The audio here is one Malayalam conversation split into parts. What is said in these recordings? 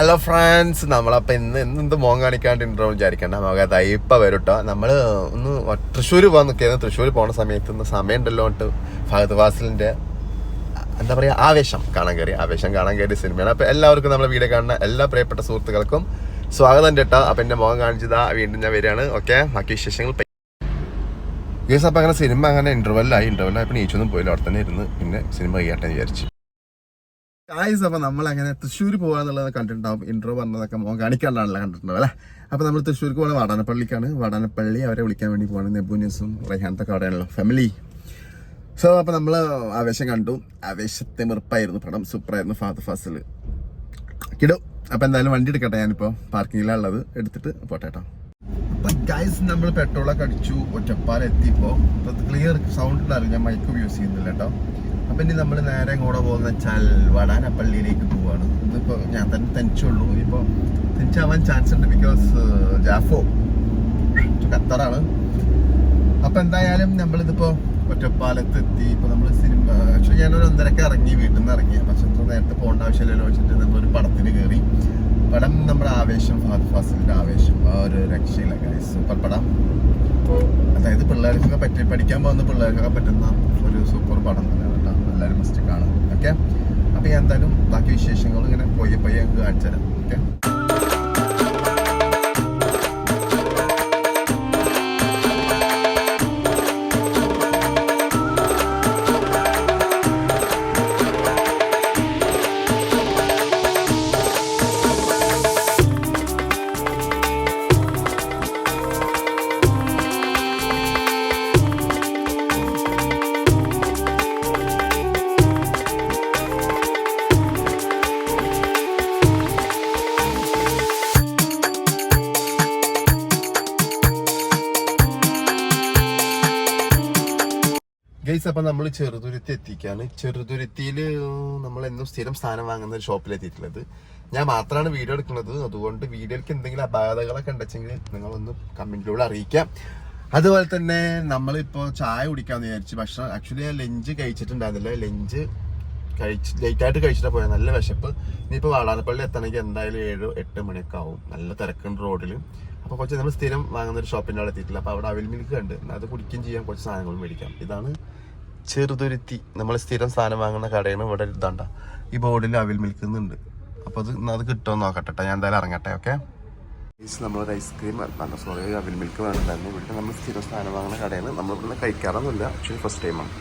ഹലോ ഫ്രണ്ട്സ് നമ്മളപ്പോൾ ഇന്ന് എന്ത് മോൻ കാണിക്കാണ്ട് ഇൻട്രോ വിചാരിക്കണ്ട. നമുക്ക് തയ്പ്പ വരും കേട്ടോ നമ്മൾ ഒന്ന് തൃശ്ശൂർ പോകാൻ നിൽക്കുന്നത് തൃശ്ശൂർ പോണ സമയത്ത് ഇന്ന് സമയമുണ്ടല്ലോ ട്ട് ഫഹദ് ഫാസിലിന്റെ എന്താ പറയുക ആവേശം കാണാൻ കയറി ആവേശം കാണാൻ കയറി സിനിമയാണ്. അപ്പോൾ എല്ലാവർക്കും നമ്മളെ വീഡിയോ കാണുന്ന എല്ലാ പ്രിയപ്പെട്ട സുഹൃത്തുക്കൾക്കും സ്വാഗതം കേട്ടോ അപ്പം എന്റെ മോൻ കാണിച്ചതാ. വീണ്ടും ഞാൻ വരികയാണ്. ഓക്കെ? ബാക്കി വിശേഷങ്ങൾ ഗേസ് അപ്പം അങ്ങനെ സിനിമ അങ്ങനെ ഇന്റർവെല്ലായി ഇന്റർവെല്ലായി പിന്നെ നീച്ചൊന്നും പോയില്ല. അവിടെ തന്നെ ഇരുന്ന് പിന്നെ സിനിമ കഴിയട്ടെ എന്ന് വിചാരിച്ചു. ഗായ്സ് അപ്പോൾ നമ്മൾ അങ്ങനെ തൃശ്ശൂർ പോകാന്നുള്ളത് കണ്ടിട്ടുണ്ടാവും. ഇൻട്രോ പറഞ്ഞതൊക്കെ മോൻ കാണിക്കാണ്ടാണല്ലോ കണ്ടിട്ടുണ്ടാവും അല്ലേ? അപ്പോൾ നമ്മൾ തൃശ്ശൂർക്ക് പോകുന്ന വാടാനപ്പള്ളിക്കാണ്. വാടാനപ്പള്ളി അവരെ വിളിക്കാൻ വേണ്ടി പോകണം നെബൂനിയസും റൈഹാനത്തൊക്കെ അവിടെയാണല്ലോ ഫാമിലി സോ അപ്പോൾ നമ്മൾ ആവേശം കണ്ടു. ആവേശത്തെ മെറുപ്പായിരുന്നു പടം സൂപ്പറായിരുന്നു ഫാദർ ഫാസിൽ കിടു. അപ്പോൾ എന്തായാലും വണ്ടി എടുക്കട്ടെ ഞാനിപ്പോൾ പാർക്കിങ്ങിലുള്ളത് എടുത്തിട്ട് പോട്ടെ കേട്ടോ അപ്പൊ ഗൈസ് നമ്മൾ പെട്രോളൊക്കെ അടിച്ചു ഒറ്റപ്പാലം എത്തിയപ്പോ ക്ലിയർ സൗണ്ട് ഉണ്ടായിരുന്നു ഞാൻ മൈക്ക് യൂസ് ചെയ്യുന്നില്ല കേട്ടോ. അപ്പം ഇനി നമ്മൾ നേരെ കൂടെ പോകുന്ന വെച്ചാൽ വടാനപ്പള്ളിയിലേക്ക് പോവാണ്. ഇന്നിപ്പോ ഞാൻ തന്നെ തനിച്ചുള്ളൂ ഇപ്പോൾ തനിച്ചാവാൻ ചാൻസ് ഉണ്ട് ബിക്കോസ് ജാഫോ ഖത്തറാണ്. അപ്പൊ എന്തായാലും നമ്മളിതിപ്പോൾ ഒറ്റപ്പാലത്ത് എത്തി ഇപ്പോൾ നമ്മൾ സിനിമ ആക്ച്വലി ഞാനൊരു ഒന്നരക്ക് ഇറങ്ങി വീട്ടിൽ നിന്ന് ഇറങ്ങി. പക്ഷെ നേരത്തെ പോകേണ്ട ആവശ്യമില്ലല്ലോ. വെച്ചിട്ട് നമ്മളൊരു പടത്തിന് കയറി. പടം നമ്മുടെ ആവേശം ഫാദർ ഫാസിലിന്റെ ആവേശം ആ ഒരു രക്ഷയില്ല ഗൈസ് സൂപ്പർ പടം. അതായത് പിള്ളേർക്കൊക്കെ പറ്റി പഠിക്കാൻ പോകുന്ന പിള്ളേർക്കൊക്കെ പറ്റുന്ന ഒരു സൂപ്പർ പടം തന്നെയാണ് കേട്ടോ. എല്ലാവരും മസ്റ്റ് കാണും ഓക്കെ അപ്പോൾ ഞാൻ എന്തായാലും ബാക്കി വിശേഷങ്ങൾ ഇങ്ങനെ പോയി പോയി കാണിച്ചു തരാം ഓക്കെ ഗൈസ് അപ്പൊ നമ്മൾ ചെറുതുരുത്തി എത്തിക്കാണ് ചെറുതുരുത്തിയിൽ നമ്മൾ എന്നും സ്ഥിരം സ്ഥാനം വാങ്ങുന്ന ഒരു ഷോപ്പിൽ എത്തിയിട്ടുള്ളത് ഞാൻ മാത്രമാണ് വീഡിയോ എടുക്കുന്നത്. അതുകൊണ്ട് വീഡിയോയ്ക്ക് എന്തെങ്കിലും അപാകതകളൊക്കെ ഉണ്ടെങ്കിൽ നിങ്ങളൊന്ന് കമന്റിലൂടെ അറിയിക്കാം. അതുപോലെ തന്നെ നമ്മളിപ്പോ ചായ കുടിക്കാന്ന് വിചാരിച്ചു ഭക്ഷണം ആക്ച്വലി ഞാൻ ലഞ്ച് കഴിച്ചിട്ടുണ്ടായിരുന്നില്ല. ലഞ്ച് കഴിച്ച് ലേറ്റായിട്ട് കഴിച്ചിട്ട് പോയത് നല്ല വിശപ്പ്. ഇനിയിപ്പോ വാടാനപ്പള്ളി എത്തണമെങ്കിൽ എന്തായാലും ഏഴ് എട്ട് മണിയൊക്കെ ആവും. നല്ല തിരക്കുണ്ട് റോഡിൽ അപ്പോൾ കുറച്ച് നമ്മൾ സ്ഥിരം വാങ്ങുന്ന ഒരു ഷോപ്പിന്റെ അവിടെ എത്തിയിട്ടില്ല. അപ്പൊ അവിടെ അവിൽ മിൽക്ക് കണ്ട്. അത് കുടിക്കുകയും ചെയ്യാം. കുറച്ച് സാധനങ്ങളും മേടിക്കാം. ഇതാണ് ചെറുതുരുത്തി നമ്മൾ സ്ഥിരം സാധനം വാങ്ങുന്ന കടയാണ് ഇവിടെ ഇതാണ്ട. ഈ ബോർഡിൽ അവിൽ മിൽക്ക് അപ്പോൾ അപ്പൊ അത് അത് കിട്ടുമോ നോക്കട്ടെ ഞാൻ എന്തായാലും ഇറങ്ങട്ടെ ഓക്കെ? നമ്മളൊരു ഐസ്ക്രീം നല്ല സോറി അവിൽ മിൽക്ക് വേണമെന്നുണ്ടായിരുന്നു ഇവിടെ നമ്മൾ സ്ഥിരം സാധനം വാങ്ങുന്ന കടയാണ് നമ്മൾ ഇവിടെ കഴിക്കാറൊന്നുമില്ല. ആക്ച്വലി ഫസ്റ്റ് ടൈമാണ്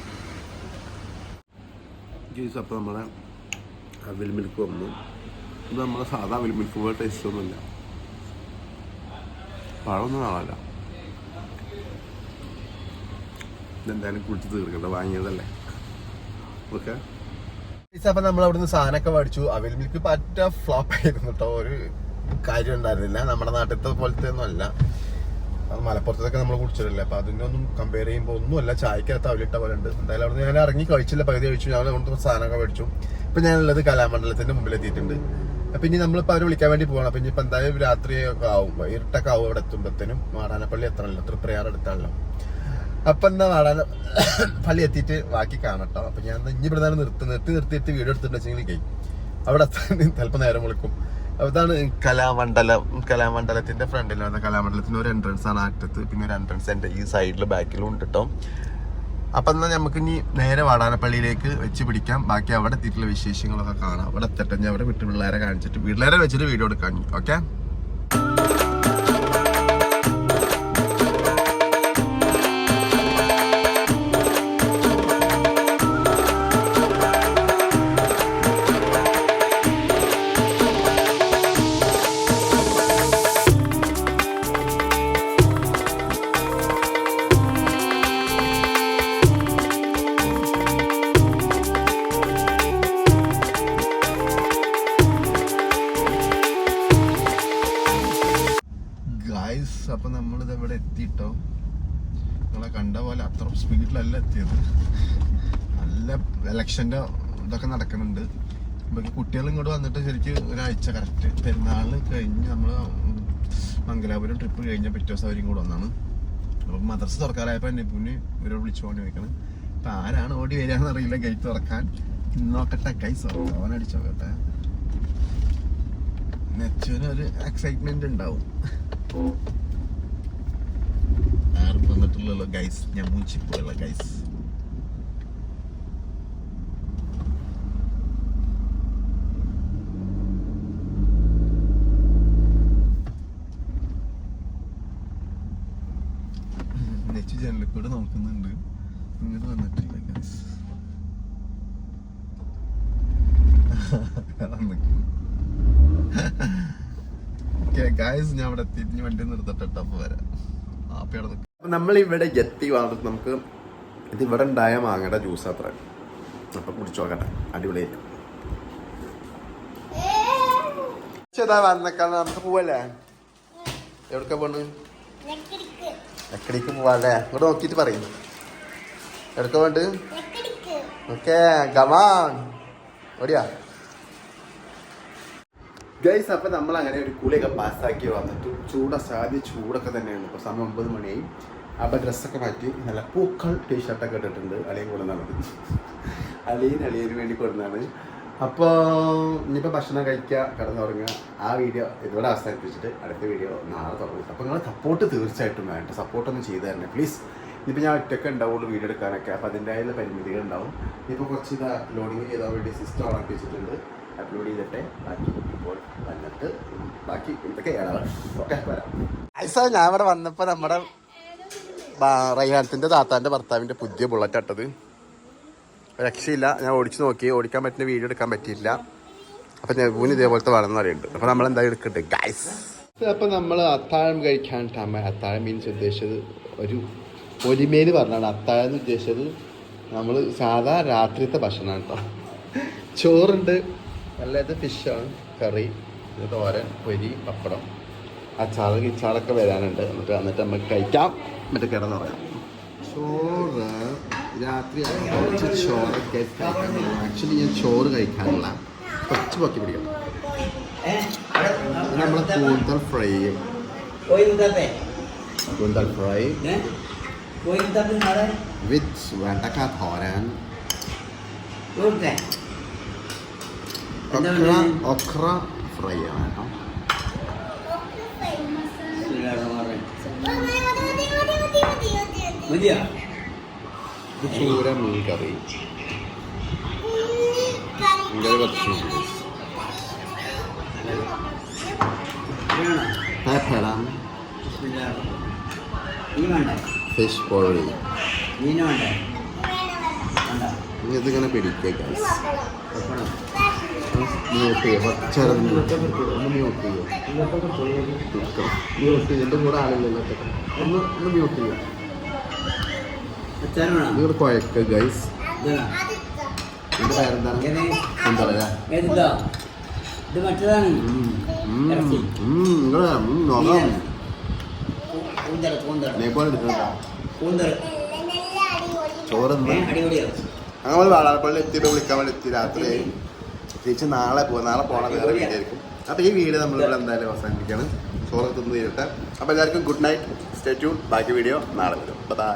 ജ്യൂസ് അപ്പോൾ നമ്മളെ അവിൽ മിൽക്ക് വന്നു. ഇത് നമ്മുടെ സാധാ അവിൽ മിൽക്ക് പോലെ ടേസ്റ്റ് ഒന്നുമില്ല. പഴമൊന്നും കാണാല്ല ഇതെന്തായാലും കുളിച്ച് തീർക്കണ്ട വാങ്ങിയതല്ലേ. ഓക്കെ? അപ്പൊ നമ്മൾ അവിടുന്ന് സാധനമൊക്കെ മേടിച്ചു. അവൈലബിലിക്ക് മിൽക്ക് പറ്റ ഫ്ലോപ്പ് ആയിരുന്നു കേട്ടോ ഒരു കാര്യം ഉണ്ടായിരുന്നില്ല. നമ്മുടെ നാട്ടിലത്തെ പോലത്തെ ഒന്നും അല്ല. അത് മലപ്പുറത്തൊക്കെ നമ്മൾ കുടിച്ചിട്ടില്ല. അപ്പൊ അതിന്റെ ഒന്നും കമ്പയർ ചെയ്യുമ്പോൾ ഒന്നുമല്ല. ചായക്കകത്ത് അവലിട്ട പോലെ ഉണ്ട്. എന്തായാലും അവിടെ ഞാൻ ഇറങ്ങി കഴിച്ചില്ല. പകുതി കഴിച്ചു. ഞാൻ അവിടുത്തെ സാധനമൊക്കെ മേടിച്ചു. ഇപ്പൊ ഞാനുള്ളത് കലാമണ്ഡലത്തിന്റെ മുമ്പിൽ എത്തിയിട്ടുണ്ട് അപ്പൊ ഇനി നമ്മളിപ്പോ അവരെ വിളിക്കാൻ വേണ്ടി പോകണം അപ്പൊ ഇനിയിപ്പോ എന്തായാലും രാത്രി ഒക്കെ ആവും. ഇരുട്ടൊക്കെ ആവും അവിടെ എത്തുമ്പോഴത്തേനും മാടാനപ്പള്ളി എത്തണല്ലോ. തൃപ്രയാർ എടുത്താണല്ലോ അപ്പൊ എന്താ വാടാന പള്ളി എത്തിയിട്ട് ബാക്കി കാണട്ടോ. അപ്പൊ ഞാൻ ഇനി ഇവിടെ നിർത്തി നിർത്തി നിർത്തി നിർത്തി വീഡിയോ എടുത്തിട്ടുണ്ടെങ്കിൽ അവിടെ ചിലപ്പോൾ നേരം വിളിക്കും. അപ്പൊ ഇതാണ് കലാമണ്ഡലം കലാമണ്ഡലത്തിന്റെ ഫ്രണ്ടിൽ വന്ന കലാമണ്ഡലത്തിന്റെ ഒരു എൻട്രൻസ് ആണ് അറ്റത്ത്. പിന്നെ ഒരു എൻട്രൻസ് എന്റെ ഈ സൈഡിൽ ബാക്കിലും ഉണ്ട് കേട്ടോ അപ്പൊ എന്നാൽ നമുക്ക് ഇനി നേരെ വാടാനപ്പള്ളിയിലേക്ക് വെച്ച് പിടിക്കാം. ബാക്കി അവിടെ എത്തിയിട്ടുള്ള വിശേഷങ്ങളൊക്കെ കാണാം. അവിടെ എത്തട്ടെ ഞാൻ അവിടെ വിട്ട് പിള്ളേരെ കാണിച്ചിട്ട് പിള്ളേരെ വെച്ചിട്ട് വീഡിയോ എടുക്കാൻ ഓക്കെ ഗായ്സ് നമ്മൾ നമ്മളിത് ഇവിടെ എത്തിയിട്ടോ നിങ്ങളെ കണ്ട പോലെ അത്ര സ്പീഡിലല്ല എത്തിയത്. നല്ല ഇലക്ഷന്റെ ഇതൊക്കെ നടക്കുന്നുണ്ട്. ഇപ്പം കുട്ടികൾ ഇങ്ങോട്ട് വന്നിട്ട് ശരിക്കും ഒരാഴ്ച കറക്റ്റ് പെരുന്നാൾ കഴിഞ്ഞ് നമ്മൾ മംഗലാപുരം ട്രിപ്പ് കഴിഞ്ഞ പിറ്റേ ദിവസം അവരും കൂടെ വന്നാണ്. അപ്പൊ മദ്രസ തുറക്കാറായപ്പോ എന്നെ പുണ്ണി ഇവരോട് വിളിച്ചുകൊണ്ട് ചോദിക്കണം. അപ്പൊ ആരാണ് ഓടി വരികയെന്ന് അറിയില്ല ഗേറ്റ് തുറക്കാൻ. നോക്കട്ടെ കൈസ് അവൻ അടിച്ചോക്കട്ടെ നെച്ചൂനൊരു എക്സൈറ്റ്മെന്റ് ഉണ്ടാവും. ആരും വന്നിട്ടില്ലല്ലോ ഗൈസ് ഞാൻ മൂച്ചിപ്പോയല്ലോ ഗൈസ് നെച്ചു ജനലിൽ കൂടെ നോക്കുന്നുണ്ട്. ഇങ്ങോട്ട് വന്നിട്ടില്ല ഗൈസ് ഗായ്സ് ഞാൻ അവിടെ എത്തിയിട്ട് വണ്ടി നിർത്തട്ടെ ടപ്പ് വരാം. ആപ്പയുടെ നമ്മൾ ഇവിടെ എത്തി വന്നിട്ട് നമുക്ക് ഇത് ഇവിടെ ഉണ്ടായ മാങ്ങയുടെ ജ്യൂസ് അത്ര. അപ്പൊ കുടിച്ചു നോക്കട്ടെ. അടിപൊളിയായിരിക്കും വന്നേക്കാണ് നമുക്ക് പോവല്ലേ? എവിടക്ക പോണ് ലക്കിടിക്ക് എക്കടിക്ക് പോവാല്ലേ? ഇവിടെ നോക്കിയിട്ട് പറയും. എവിടക്ക ലക്കിടിക്ക്. ഓക്കെ ഗമാൻ ഓടിയാ. ഗൈസ് അപ്പൊ നമ്മൾ അങ്ങനെ ഒരു കുളിയൊക്കെ പാസ്സാക്കി വന്നിട്ട് ചൂട സാധ്യ ചൂടൊക്കെ തന്നെയാണ് ഇപ്പൊ സമയം ഒമ്പത് മണിയായി. അപ്പൊ ഡ്രസ്സൊക്കെ മാറ്റി നല്ല പൂക്കൾ ടീഷർട്ടൊക്കെ ഇട്ടിട്ടുണ്ട്. അളിയൻ കൊടുന്നാണ് അളിയൻ അളിയന് വേണ്ടി കൊടുന്നാണ് അപ്പോൾ ഇനിയിപ്പോൾ ഭക്ഷണം കഴിക്കുക കിടന്നുറങ്ങുക ആ വീഡിയോ ഇതോടെ അവസാനിപ്പിച്ചിട്ട് അടുത്ത വീഡിയോ നാളെ തുടങ്ങും. അപ്പോൾ നിങ്ങൾ സപ്പോർട്ട് തീർച്ചയായിട്ടും വേണ്ട. സപ്പോർട്ടൊന്നും ചെയ്തു തരണേ പ്ലീസ് ഇനിയിപ്പോൾ ഞാൻ ഒറ്റയ്ക്ക് ഉണ്ടാവുള്ളൂ വീഡിയോ എടുക്കാനൊക്കെ. അപ്പോൾ അതിന്റെതായുള്ള പരിമിതികൾ ഉണ്ടാവും. ഇപ്പോൾ കുറച്ച് ഇതാ ലോഡിങ് ചെയ്താൽ വേണ്ടി സിസ്റ്റം ഓണാക്കി വെച്ചിട്ടുണ്ട് അപ്ലോഡ് ചെയ്തിട്ട് ബാക്കി ഇപ്പോൾ വന്നിട്ട് ബാക്കി ഇതൊക്കെ ഓക്കെ വരാം. ഞാൻ ഇവിടെ വന്നപ്പോൾ നമ്മുടെ റൈഹാനത്തിന്റെ താത്താന്റെ ഭർത്താവിന്റെ പുതിയ ബുള്ളറ്റ് അട്ടത് രക്ഷയില്ല. ഞാൻ ഓടിച്ചു നോക്കി. ഓടിക്കാൻ പറ്റുന്ന വീഡിയോ എടുക്കാൻ പറ്റിയില്ല. അപ്പം നെബൂന് ഇതേപോലത്തെ വേണമെന്ന് പറയുന്നുണ്ട്. അപ്പൊ നമ്മൾ എന്തായാലും എടുക്കട്ടെ ഗൈസ് അപ്പം നമ്മൾ അത്താഴം കഴിക്കാൻ അത്താഴം മീൻസ് ഉദ്ദേശിച്ചത് ഒരു പൊലിമേൽ പറഞ്ഞാണ്. അത്താഴം എന്ന് ഉദ്ദേശിച്ചത് നമ്മൾ സാധാ രാത്രിത്തെ ഭക്ഷണമാണ് കേട്ടോ ചോറുണ്ട് നല്ലത് ഫിഷാണ് കറി ഇത് തോരൻ പൊരി പപ്പടം. അച്ചാറ് കിച്ചാറൊക്കെ വരാനുണ്ട്. എന്നിട്ട് എന്നിട്ട് നമുക്ക് കഴിക്കാം. എന്നിട്ട് കിടന്ന് പറയാം ചോറ് രാത്രി കുറച്ച് ചോറൊക്കെ ആക്ച്വലി ഞാൻ ചോറ് കഴിക്കാനുള്ള കുറച്ച് പൊക്കി പിടിക്കണം നമ്മൾ നമ്മളെ കൂന്തൽ ഫ്രൈ. കൂന്തൽ ഫ്രൈ. വിത്ത് വെണ്ടക്ക തോരൻ. ഒക്ര ഒക്ര ഫ്രൈ ആണ് കേട്ടോ ചൂര മീൻ കറി Gimana? പേപ്പടം? ഫിഷ് പൊഴി Ini mana? Mana? ഇതിങ്ങനെ പിടിക്കുക? മ്യൂട്ട് ചെയ്യും ആളില്ലല്ലോ ഒന്ന് ഒന്ന് മ്യൂട്ട് Eh. ചോറ് അടിപൊളിയാണ് അടിപൊളിയോ? ഞങ്ങൾ വാളാപ്പള്ളി എത്തിയിട്ട് വിളിക്കാൻ വേണ്ടി എത്തി രാത്രി തിരിച്ച് നാളെ പോകാം നാളെ പോകണം വേറെ വീഡിയോ ആയിരിക്കും അപ്പോൾ ഈ വീഡിയോ നമ്മൾ നമ്മളിവിടെ എന്തായാലും അവസാനിപ്പിക്കുകയാണ്. ചോറ് തിന്ന് തീരട്ടെ അപ്പോൾ എല്ലാവർക്കും ഗുഡ് നൈറ്റ്. സ്റ്റേ ട്യൂൺ ബാക്കി വീഡിയോ നാളെ വരും. ബൈ